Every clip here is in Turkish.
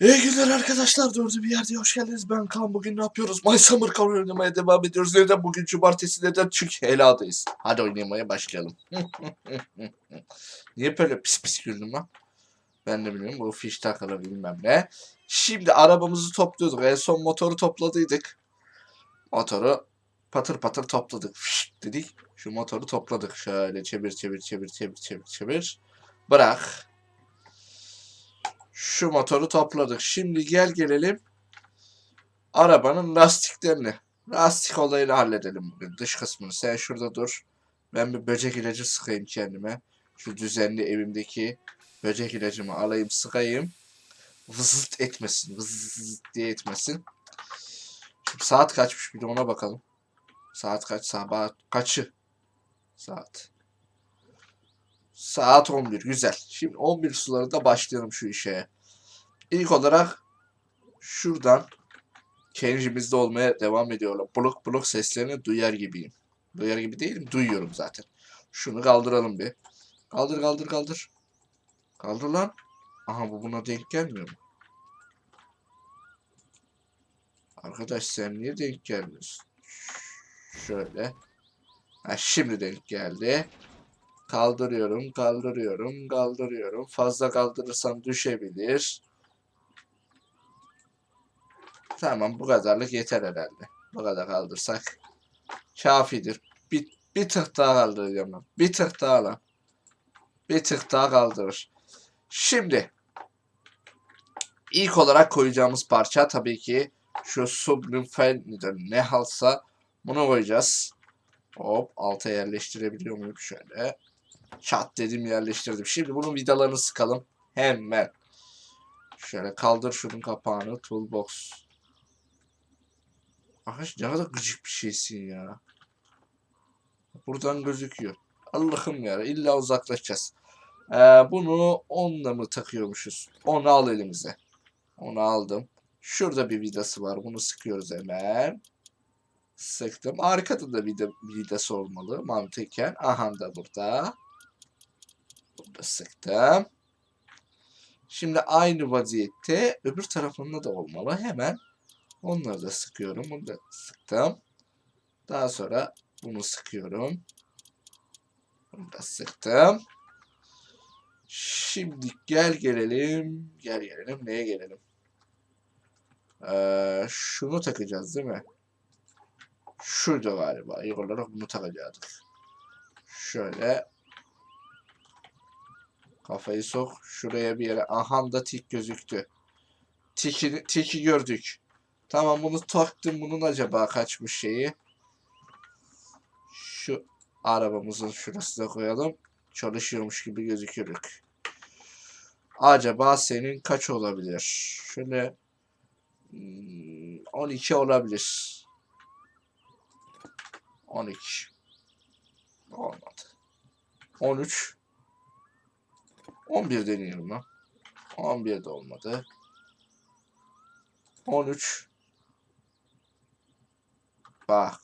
İyi günler arkadaşlar. Dördü bir yerde hoş geldiniz. Ben Kaan. Bugün ne yapıyoruz? My Summer Car oynamaya devam ediyoruz. Neden? Bugün cumartesi neden? Çünkü heladayız. Hadi oynamaya başlayalım. Niye böyle pis pis güldüm lan? Ben de bilmiyorum. Bu fiş takılı bilmem ne. Şimdi arabamızı topluyorduk. En son motoru topladıydık. Motoru patır patır topladık. Fış dedik. Şu motoru topladık. Şöyle çevir çevir çevir çevir çevir çevir. Bırak. Şu motoru topladık. Şimdi gel gelelim arabanın lastiklerini. Lastik olayını halledelim bugün. Dış kısmını. Sen şurada dur. Ben bir böcek ilacı sıkayım kendime. Şu düzenli evimdeki böcek ilacımı alayım sıkayım. Vızıt etmesin. Vızıt diye etmesin. Şimdi saat kaçmış bir de ona bakalım. Saat kaç? Sabah kaçı? Saat. Saat 11. Güzel. Şimdi 11 sularında başlayalım şu işe. İlk olarak şuradan Kenji'mizde olmaya devam ediyorlar. Blok blok seslerini duyar gibiyim. Duyar gibi değilim. Duyuyorum zaten. Şunu kaldıralım bir. Kaldır kaldır kaldır. Kaldır lan. Aha bu buna denk gelmiyor mu? Arkadaş sen niye denk gelmiyorsun? Şöyle. Ha, şimdi denk geldi. Kaldırıyorum, kaldırıyorum, kaldırıyorum. Fazla kaldırırsam düşebilir. Tamam bu kadarlık yeter herhalde. Bu kadar kaldırsak kafidir. Bir, bir tık daha kaldıracağım lan. Bir tık daha lan. Bir tık daha kaldırır. Şimdi ilk olarak koyacağımız parça tabii ki şu Sublime Fan ne halsa bunu koyacağız. Hop alta yerleştirebiliyor muyum şöyle. Çat dedim yerleştirdim. Şimdi bunun vidalarını sıkalım. Hemen. Şöyle kaldır şunun kapağını. Toolbox. Arkadaş ne kadar gıcık bir şeysin ya. Buradan gözüküyor. Allah'ım ya illa uzaklaşacağız. Ee, bunu onunla mı takıyormuşuz? Onu al elimize. Onu aldım. Şurada bir vidası var. Bunu sıkıyoruz hemen. Sıktım. Arkada da vida, vidası olmalı mantıken. Aha da burada. Burada sıktım. Şimdi aynı vaziyette öbür tarafında da olmalı. Hemen onları da sıkıyorum. Bunu da sıktım. Daha sonra bunu sıkıyorum. Bunu da sıktım. Şimdi gel gelelim. Gel gelelim. Neye gelelim? Ee, şunu takacağız değil mi? Şurada galiba. İlk olarak bunu takacaktık. Şöyle. Kafayı sok. Şuraya bir yere. Aha da tik gözüktü. Tiki, tiki gördük. Tamam bunu taktım. Bunun acaba kaçmış şeyi. Şu arabamızın şurasına koyalım. Çalışıyormuş gibi gözükürük. Acaba senin kaç olabilir? Şöyle hmm, 12 olabilir. 12. Olmadı. 13. 11 deneyelim lan. 11 de olmadı. 13. Bak.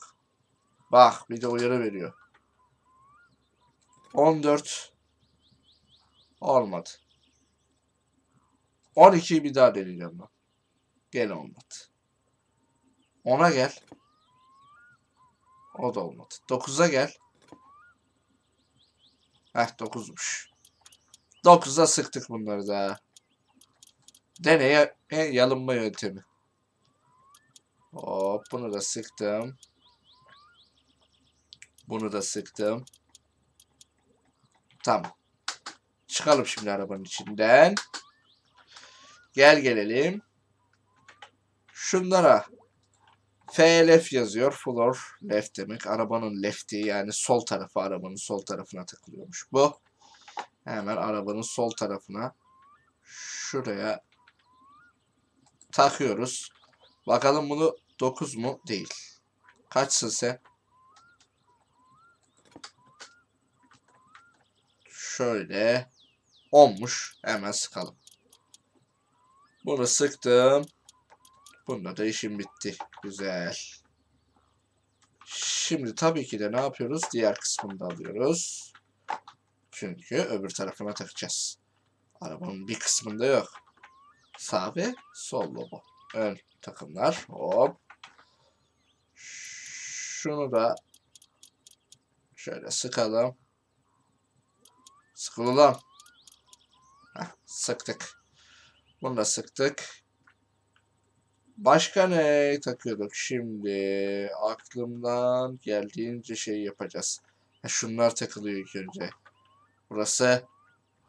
Bak bir de uyarı veriyor. 14. Olmadı. 12'yi bir daha deneyeceğim ben. Gel olmadı. 10'a gel. O da olmadı. 9'a gel. Heh 9'muş. 9'a sıktık bunları da. Deneye en yalınma yöntemi. Hop bunu da sıktım. Bunu da sıktım. Tamam. Çıkalım şimdi arabanın içinden. Gel gelelim. Şunlara FLF yazıyor. Floor left demek. Arabanın left'i yani sol tarafı arabanın sol tarafına takılıyormuş bu. Hemen arabanın sol tarafına şuraya takıyoruz. Bakalım bunu 9 mu? Değil. Kaçsın sen? Şöyle 10'muş. Hemen sıkalım. Bunu sıktım. Bunda da işim bitti. Güzel. Şimdi tabii ki de ne yapıyoruz? Diğer kısmını da alıyoruz. Çünkü öbür tarafına takacağız. Arabanın bir kısmında yok. Sağ ve sol logo. Ön takımlar. Hop. Şunu da şöyle sıkalım. Sıkılı. Heh, sıktık. Bunu da sıktık. Başka ne takıyorduk? Şimdi aklımdan geldiğince şey yapacağız. Ha, şunlar takılıyor ilk önce. Burası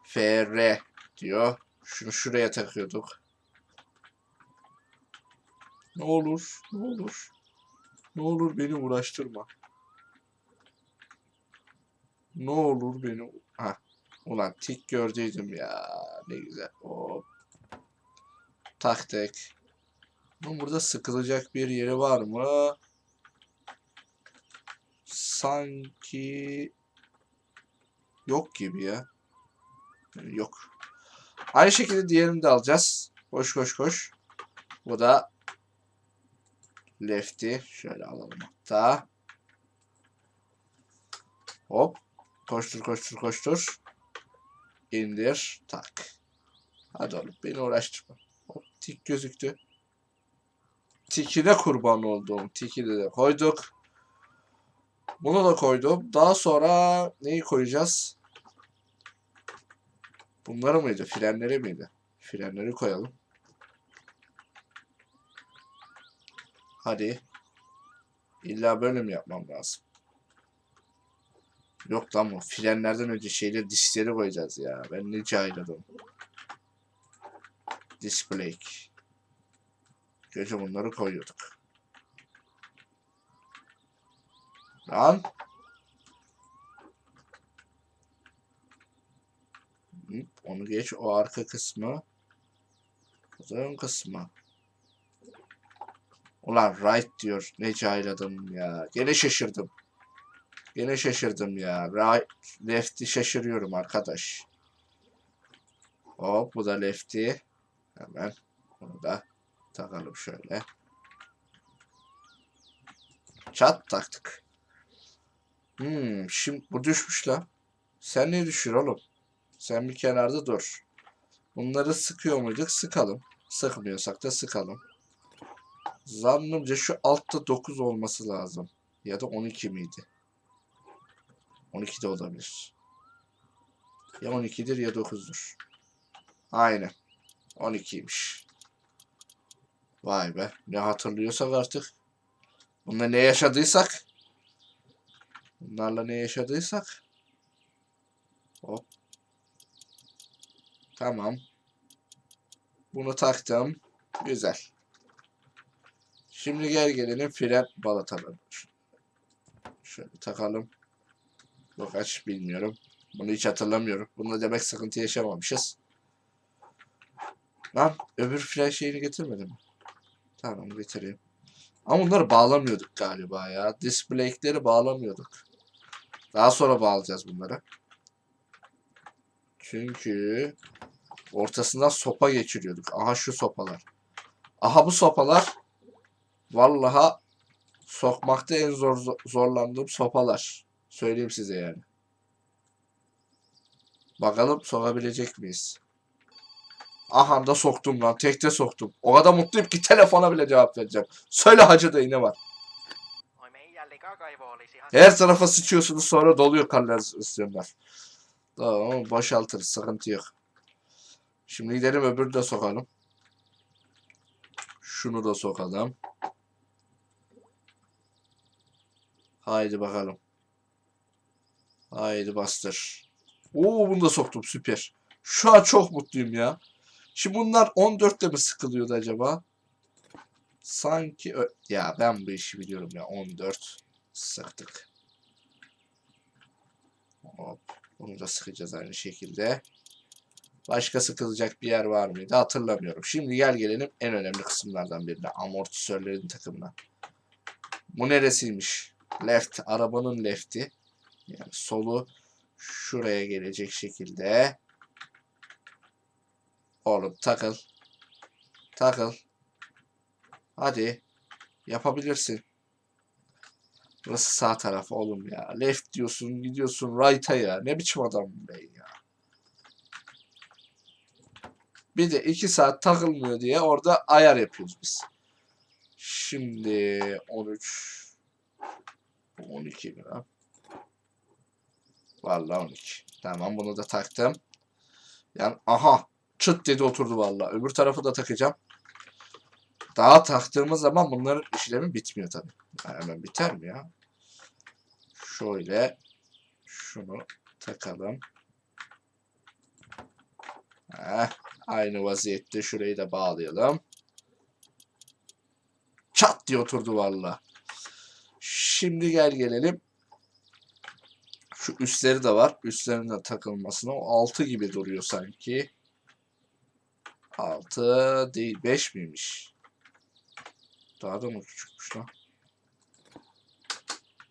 FR diyor. Şunu şuraya takıyorduk. Ne olur, ne olur. Ne olur beni uğraştırma. Ne olur beni... Ha, ulan tik gördüydüm ya. Ne güzel. Hop. Taktık. Bunun burada sıkılacak bir yeri var mı? Sanki yok gibi ya. Yok. Aynı şekilde diğerini de alacağız. Koş koş koş. Bu da lefty. Şöyle alalım hatta. Hop. Koştur koştur koştur. İndir. Tak. Hadi oğlum beni uğraştırma. Hop tik gözüktü. Tikine kurban olduğum. Tikini de koyduk. Bunu da koydum. Daha sonra neyi koyacağız? Bunları mıydı? Frenleri miydi? Frenleri koyalım. Hadi. İlla böyle mi yapmam lazım? Yok lan bu. Frenlerden önce şeyleri dişleri koyacağız ya. Ben ne cahil adamım. Display. Gece bunları koyuyorduk. Lan. Onu geç. O arka kısmı. Da ön kısmı. Ulan right diyor. Ne cahil ya. Gene şaşırdım. Gene şaşırdım ya. Right, left'i şaşırıyorum arkadaş. Hop bu da lefty. Hemen bunu da takalım şöyle. Çat taktık. Hmm, şimdi bu düşmüş la. Sen ne düşür oğlum? Sen bir kenarda dur. Bunları sıkıyor muyduk? Sıkalım. Sıkmıyorsak da sıkalım. Zannımca şu altta 9 olması lazım. Ya da 12 miydi? 12 de olabilir. Ya 12'dir ya 9'dur. Aynen. 12'ymiş. Vay be. Ne hatırlıyorsak artık. Bununla ne yaşadıysak. Bunlarla ne yaşadıysak. Hop. Tamam. Bunu taktım. Güzel. Şimdi gel gelelim fren balatalarına. Şöyle takalım. Yok aç bilmiyorum. Bunu hiç hatırlamıyorum. Bunda demek sıkıntı yaşamamışız. Lan öbür fren şeyini getirmedim mi? Tamam getireyim. Ama bunları bağlamıyorduk galiba ya. Displayk'leri bağlamıyorduk. Daha sonra bağlayacağız bunları. Çünkü ortasından sopa geçiriyorduk. Aha şu sopalar. Aha bu sopalar vallaha sokmakta en zor zorlandığım sopalar. Söyleyeyim size yani. Bakalım sokabilecek miyiz? Aha da soktum lan. Tekte soktum. O kadar mutluyum ki telefona bile cevap vereceğim. Söyle hacı da yine var. Her tarafa sıçıyorsunuz sonra doluyor kanalizasyonlar. Tamam boşaltırız sıkıntı yok. Şimdi gidelim öbürü de sokalım. Şunu da sokalım. Haydi bakalım. Haydi bastır. Oo bunu da soktum süper. Şu an çok mutluyum ya. Şimdi bunlar 14'te mi sıkılıyordu acaba? Sanki ya ben bu işi biliyorum ya 14 sıktık. Hop. Bunu da sıkacağız aynı şekilde. Başka sıkılacak bir yer var mıydı hatırlamıyorum. Şimdi gel gelelim en önemli kısımlardan birine. Amortisörlerin takımına. Bu neresiymiş? Left. Arabanın left'i. Yani solu şuraya gelecek şekilde. Oğlum takıl. Takıl. Hadi. Yapabilirsin. Burası sağ taraf oğlum ya. Left diyorsun gidiyorsun right'a ya. Ne biçim adam bu ben ya. Bir de 2 saat takılmıyor diye orada ayar yapıyoruz biz. Şimdi 13 bu 12 lira. Vallahi 12. Tamam bunu da taktım. Yani aha çıt dedi oturdu vallahi. Öbür tarafı da takacağım. Daha taktığımız zaman bunların işlemi bitmiyor tabii. Yani hemen biter mi ya? Şöyle şunu takalım. Heh, aynı vaziyette şurayı da bağlayalım. Çat diye oturdu valla. Şimdi gel gelelim. Şu üstleri de var. Üstlerinin de takılmasına. O 6 gibi duruyor sanki. 6 değil 5 miymiş? Daha da mı küçükmüş lan?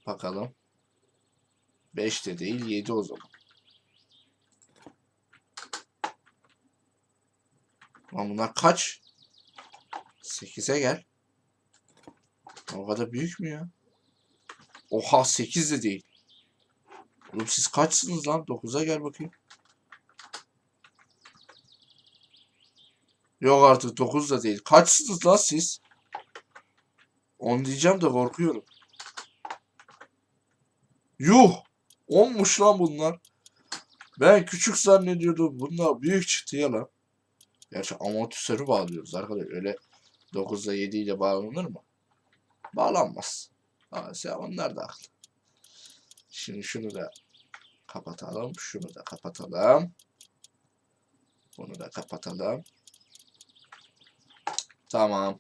Bakalım. 5 de değil 7 o zaman. Lan bunlar kaç? 8'e gel. O kadar büyük mü ya? Oha 8 de değil. Oğlum siz kaçsınız lan? 9'a gel bakayım. Yok artık 9 da değil. Kaçsınız lan siz? 10 diyeceğim de korkuyorum. Yuh! 10'muş lan bunlar. Ben küçük zannediyordum. Bunlar büyük çıktı ya lan. Gerçi amortisörü bağlıyoruz arkadaşlar. Öyle 9'da 7 ile bağlanır mı? Bağlanmaz. Sen onlar da haklı. Şimdi şunu da kapatalım. Şunu da kapatalım. Bunu da kapatalım. Tamam.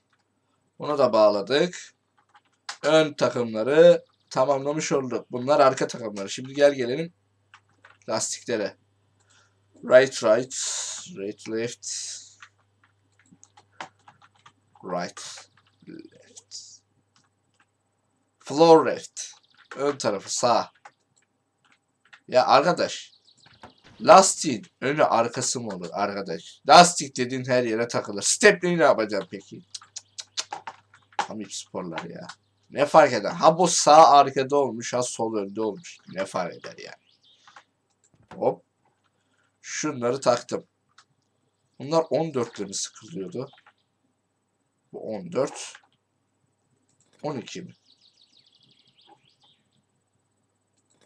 Bunu da bağladık. Ön takımları tamamlamış olduk. Bunlar arka takımları. Şimdi gel gelelim lastiklere. Right right. Right left. Right. Floor left. Ön tarafı sağ. Ya arkadaş. Lastiğin önü arkası mı olur arkadaş? Lastik dediğin her yere takılır. Stepneyi ne yapacağım peki? Hamip sporlar ya. Ne fark eder? Ha bu sağ arkada olmuş ha sol önde olmuş. Ne fark eder yani? Hop. Şunları taktım. Bunlar 14 mi sıkılıyordu? Bu 14. 12 mi?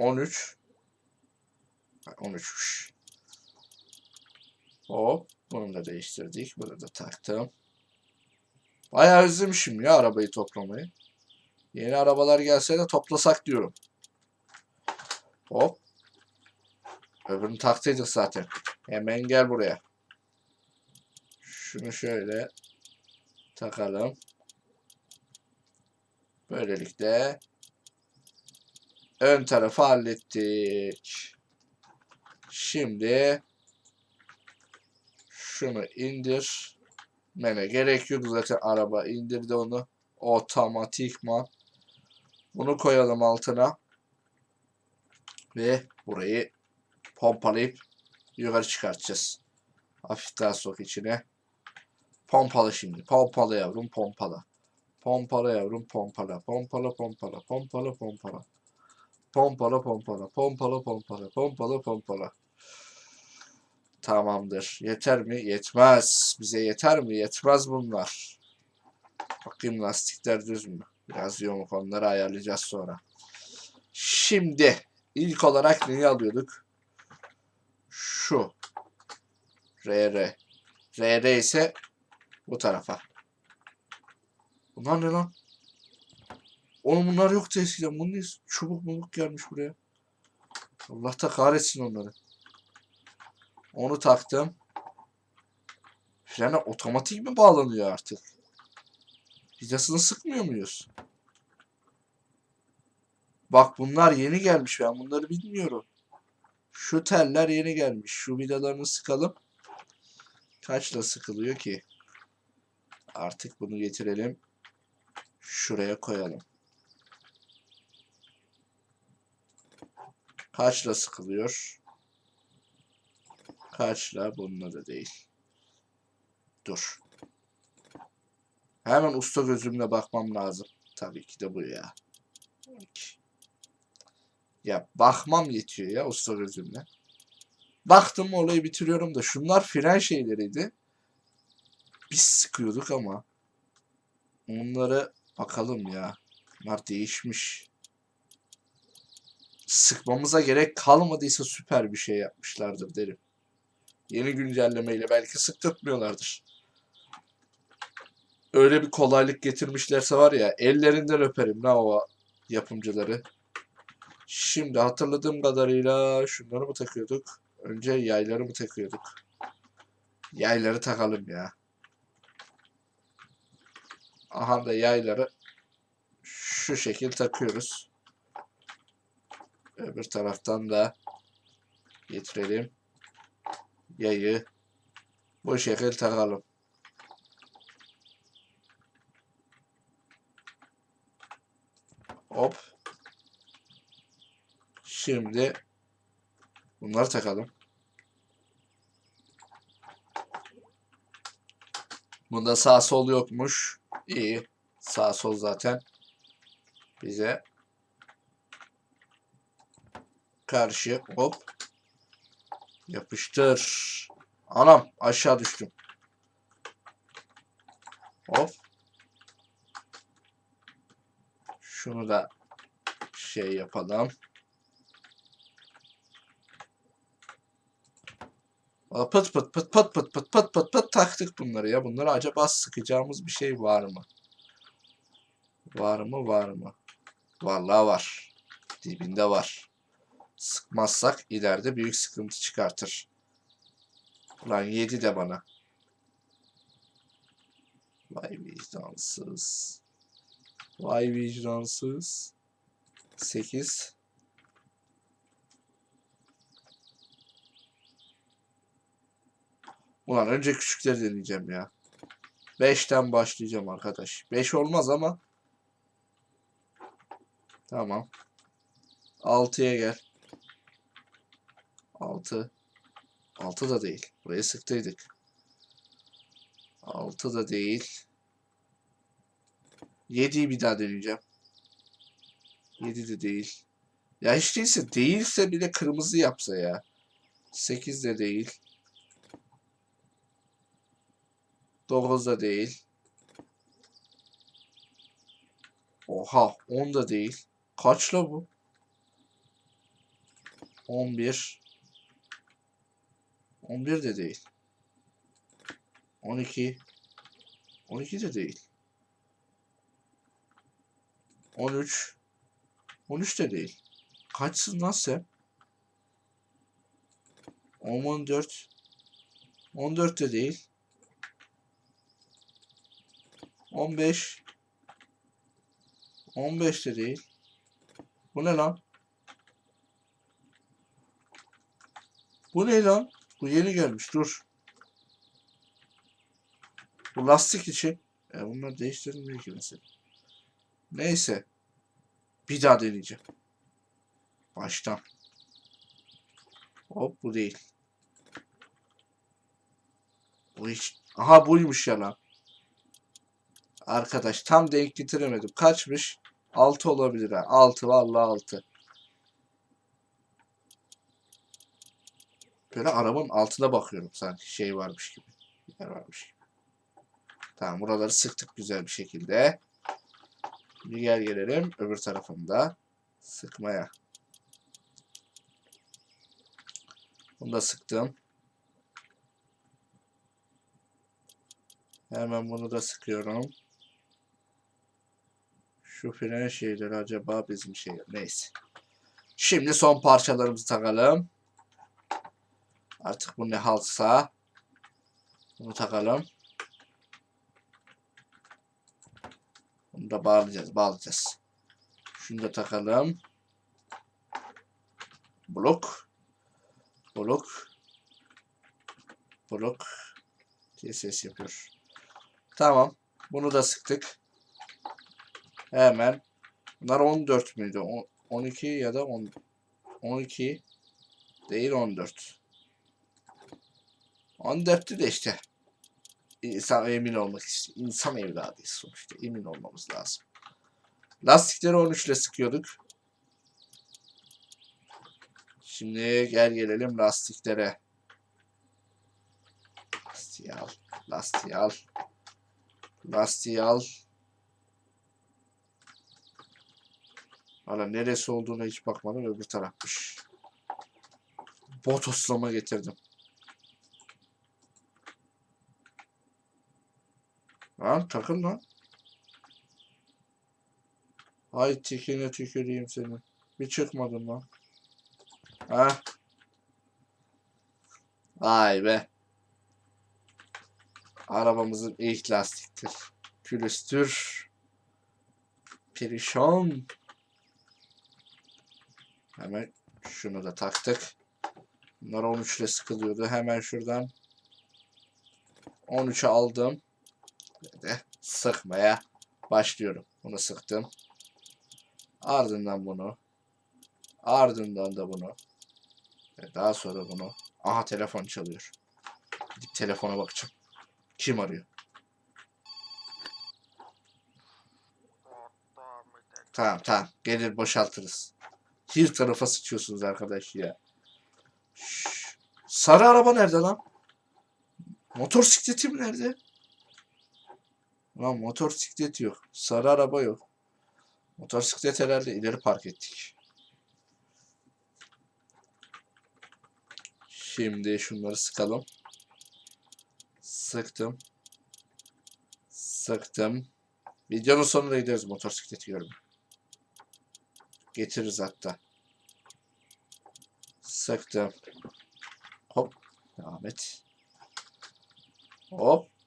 13. Ha, 13'müş. Hop. Bunu da değiştirdik. Bunu da taktım. Bayağı özlemişim ya arabayı toplamayı. Yeni arabalar gelse de toplasak diyorum. Hop. Öbürünü taktıydık zaten. Hemen gel buraya. Şunu şöyle takalım. Böylelikle ön tarafı hallettik. Şimdi şunu indir. Mene gerek yok zaten araba indirdi onu. Otomatikman. Bunu koyalım altına. Ve burayı pompalayıp yukarı çıkartacağız. Hafif daha sok içine. Pompala şimdi. Pompala yavrum pompala. Pompala yavrum pompala. Pompala pompala. Pompala pompala. Pompala pompala. Pompala pompala. Pompala pompala. Tamamdır. Yeter mi? Yetmez. Bize yeter mi? Yetmez bunlar. Bakayım lastikler düz mü? Biraz yamuk onları ayarlayacağız sonra. Şimdi ilk olarak neyi alıyorduk? Şu. RR. RR ise bu tarafa. Bunlar ne lan? Oğlum bunlar yoktu eskiden. Bu ne? Çubuk mubuk gelmiş buraya. Allah da kahretsin onları. Onu taktım. Frene otomatik mi bağlanıyor artık? Vidasını sıkmıyor muyuz? Bak bunlar yeni gelmiş. Ben bunları bilmiyorum. Şu teller yeni gelmiş. Şu vidalarını sıkalım. Kaçla sıkılıyor ki? Artık bunu getirelim. Şuraya koyalım. Kaçla sıkılıyor? Kaçla? Bununla da değil. Dur. Hemen usta gözümle bakmam lazım. Tabii ki de bu ya. 12. Ya bakmam yetiyor ya usta gözümle. Baktım olayı bitiriyorum da şunlar fren şeyleriydi. biz sıkıyorduk ama onları bakalım ya. Bunlar değişmiş. Sıkmamıza gerek kalmadıysa süper bir şey yapmışlardır derim. Yeni güncellemeyle belki sıktırtmıyorlardır. Öyle bir kolaylık getirmişlerse var ya ellerinden öperim ne o yapımcıları. Şimdi hatırladığım kadarıyla şunları mı takıyorduk? Önce yayları mı takıyorduk? Yayları takalım ya. Aha da yayları şu şekil takıyoruz. Öbür taraftan da getirelim. Yayı bu şekil takalım. Hop. Şimdi bunları takalım. Bunda sağ sol yokmuş. İyi. Sağ sol zaten bize karşı hop yapıştır. Anam aşağı düştüm. Hop. Şunu da şey yapalım. Pıt pıt pıt pıt pıt pıt pıt pıt pıt taktık bunları ya. Bunları acaba sıkacağımız bir şey var mı? Var mı var mı? Vallahi var. Dibinde var. Sıkmazsak ileride büyük sıkıntı çıkartır. Ulan yedi de bana. Vay vicdansız. Vay vicdansız. 8. Ulan önce küçükleri deneyeceğim ya. 5'ten başlayacağım arkadaş. 5 olmaz ama. Tamam. 6'ya gel. 6. 6 da değil. Buraya sıktıydık. 6 da değil. 7'yi bir daha deneyeceğim. 7 de değil. Ya hiç değilse değilse bile kırmızı yapsa ya. 8 de değil. 9 da değil. Oha 10 da değil. Kaçla bu? 11 11 de değil. 12 12 de değil. 13 13 de değil. Kaçsın lan sen? 14 14 de değil. 15 15 de değil. Bu ne lan? Bu ne lan? Bu yeni gelmiş. Dur. Bu lastik için. E bunlar değiştirilmiyor ki mesela. Neyse. Bir daha deneyeceğim. Baştan. Hop bu değil. Bu hiç... Aha buymuş ya lan. Arkadaş tam denk getiremedim. Kaçmış? 6 olabilir ha. 6 vallahi 6. Böyle arabanın altına bakıyorum sanki şey varmış gibi. Yer varmış gibi. Tamam buraları sıktık güzel bir şekilde. Bir gel gelelim öbür tarafında sıkmaya. Bunu da sıktım. Hemen bunu da sıkıyorum. Şu fren şeyleri acaba bizim şey neyse. Şimdi son parçalarımızı takalım. Artık bu ne halsa bunu takalım. Bunu da bağlayacağız, bağlayacağız. Şunu da takalım. Blok. Blok. Blok. diye ses yapıyor. Tamam. Bunu da sıktık. Hemen. Bunlar 14 müydü? On- 12 ya da 10. 12 değil 14. 14'tü de işte. İnsan emin olmak istiyor. İnsan evladıyız sonuçta. Emin olmamız lazım. Lastikleri 13 ile sıkıyorduk. Şimdi gel gelelim lastiklere. Lastiği al. Lastiği al. Lastiği al. Hala neresi olduğuna hiç bakmadım öbür tarafmış. Botoslama getirdim. Lan takıl lan. Ay tikine tüküreyim senin. Bir çıkmadın lan. Ha? Vay be. Arabamızın ilk lastiktir. Külüstür. Perişan. Hemen şunu da taktık. Bunlar 13 ile sıkılıyordu. Hemen şuradan 13'e aldım. De sıkmaya başlıyorum. Bunu sıktım. Ardından bunu. Ardından da bunu. Ve daha sonra bunu. Aha telefon çalıyor. Gidip telefona bakacağım. Kim arıyor? Tamam tamam. Gelir boşaltırız. Bir tarafa sıçıyorsunuz arkadaş ya. Şşş. Sarı araba nerede lan? Motosikletim nerede? Lan motosiklet yok. Sarı araba yok. Motosiklet herhalde ileri park ettik. Şimdi şunları sıkalım. Sıktım. Sıktım. Videonun sonuna gideriz motosikleti görmeye. Getiririz hatta. Sıktım. Hop. Devam et. Hop.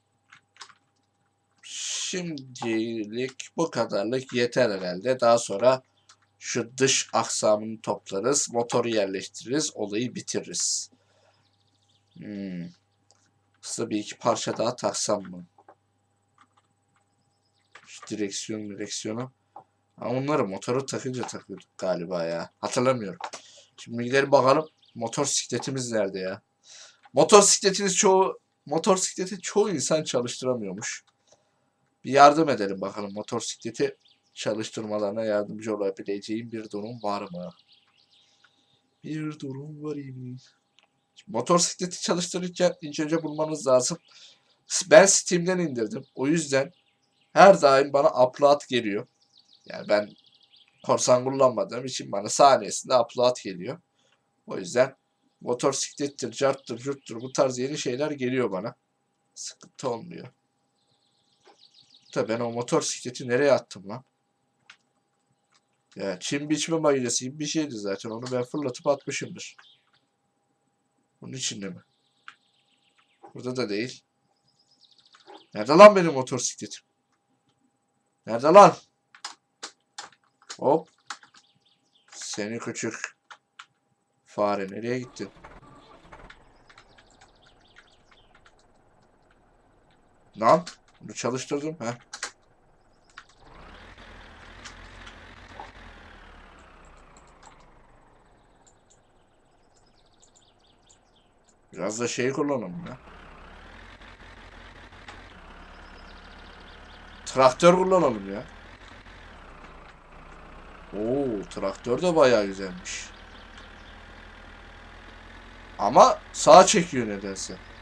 Şimdilik bu kadarlık yeter herhalde. Daha sonra şu dış aksamını toplarız. Motoru yerleştiririz. Olayı bitiririz. Hmm. Hızlı bir iki parça daha taksam mı? Şu direksiyon direksiyonu. Ha, onları motoru takınca takıyorduk galiba ya. Hatırlamıyorum. Şimdi gidelim bakalım motosikletimiz nerede ya? Motosikletiniz çoğu motosikleti çoğu insan çalıştıramıyormuş. Bir yardım edelim bakalım motosikleti çalıştırmalarına yardımcı olabileceğim bir durum var mı? Bir durum var mı? Motosikleti çalıştırırken ilk önce bulmanız lazım. Ben Steam'den indirdim. O yüzden her daim bana upload geliyor. Yani ben korsan kullanmadığım için bana saniyesinde upload geliyor. O yüzden motosiklettir, carttır, curttur bu tarz yeni şeyler geliyor bana. Sıkıntı olmuyor. Tabii ben o motosikleti nereye attım lan? Ya çim biçme makinesi gibi bir şeydi zaten. Onu ben fırlatıp atmışımdır. Bunun içinde mi? Burada da değil. Nerede lan benim motosikletim? Nerede lan? Hop. Seni küçük fare nereye gittin? Lan bunu çalıştırdım ha. Biraz da şeyi kullanalım ya. Traktör kullanalım ya. Oo, traktör de bayağı güzelmiş. Ama sağa çekiyor nedense.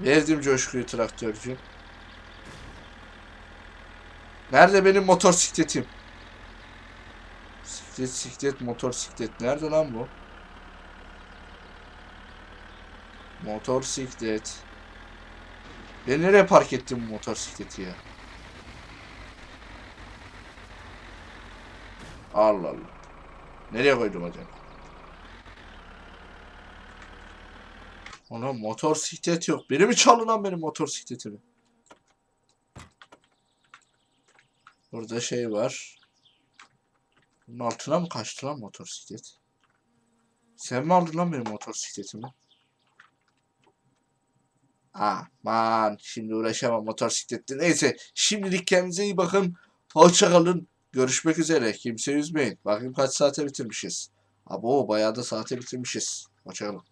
Verdim coşkuyu traktörcü. Nerede benim motosikletim? Siklet siklet motosiklet. Nerede lan bu? Motosiklet. Ben nereye park ettim bu motosikleti ya? Allah Allah. Nereye koydum acaba? Ona motosiklet yok. Biri mi çaldı lan benim motosikletimi? Burada şey var. Bunun altına mı kaçtı lan motosiklet? Sen mi aldın lan benim motosikletimi? Aman şimdi uğraşamam motosikletle. Neyse şimdilik kendinize iyi bakın. Hoşça kalın. Görüşmek üzere. Kimse üzmeyin. Bakayım kaç saate bitirmişiz. Abo bayağı da saate bitirmişiz. Hoşça kalın.